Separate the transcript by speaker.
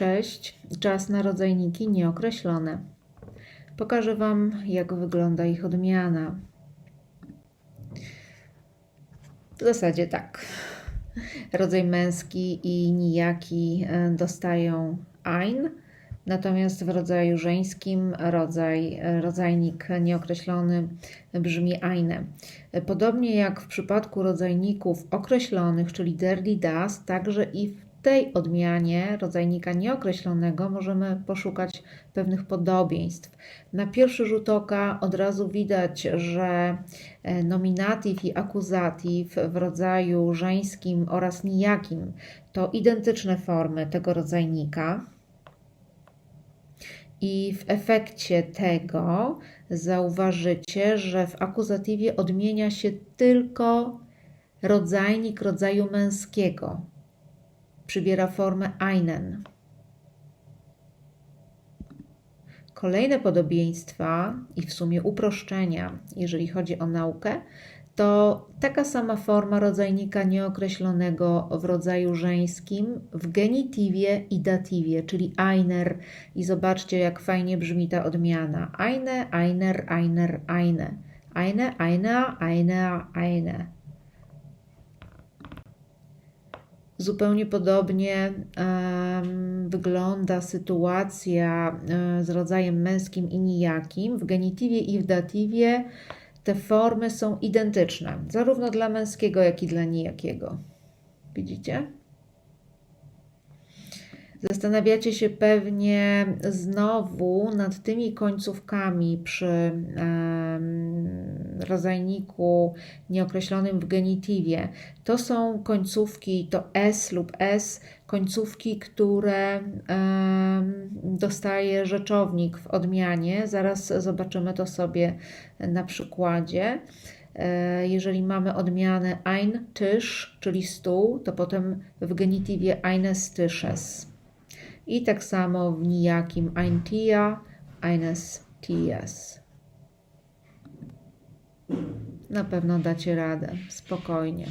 Speaker 1: Cześć, czas na rodzajniki nieokreślone. Pokażę Wam, jak wygląda ich odmiana. W zasadzie tak. Rodzaj męski i nijaki e, dostają ein, natomiast w rodzaju żeńskim rodzaj, e, rodzajnik nieokreślony brzmi eine. Podobnie jak w przypadku rodzajników określonych, czyli dirty das, także i w tej odmianie rodzajnika nieokreślonego możemy poszukać pewnych podobieństw. Na pierwszy rzut oka od razu widać, że e, nominatyw i akuzatyw w rodzaju żeńskim oraz nijakim to identyczne formy tego rodzajnika. I w efekcie tego zauważycie, że w akuzatywie odmienia się tylko rodzajnik rodzaju męskiego przybiera formę einen. Kolejne podobieństwa i w sumie uproszczenia, jeżeli chodzi o naukę, to taka sama forma rodzajnika nieokreślonego w rodzaju żeńskim w genitywie i datywie, czyli einer. I zobaczcie, jak fajnie brzmi ta odmiana. Eine, einer, einer, eine. Eine, eine, eine, eine. Zupełnie podobnie wygląda sytuacja um, z rodzajem męskim i nijakim. W genitywie i w datywie te formy są identyczne, zarówno dla męskiego, jak i dla nijakiego. Widzicie? Zastanawiacie się pewnie znowu nad tymi końcówkami przy um, rodzajniku nieokreślonym w genitywie. To są końcówki, to S lub S, końcówki, które dostaje rzeczownik w odmianie. Zaraz zobaczymy to sobie na przykładzie. E, jeżeli mamy odmianę ein Tisch, czyli stół, to potem w genitywie eines Tisches. I tak samo w nijakim ein Tier, eines Tiers. Na pewno dacie radę, spokojnie.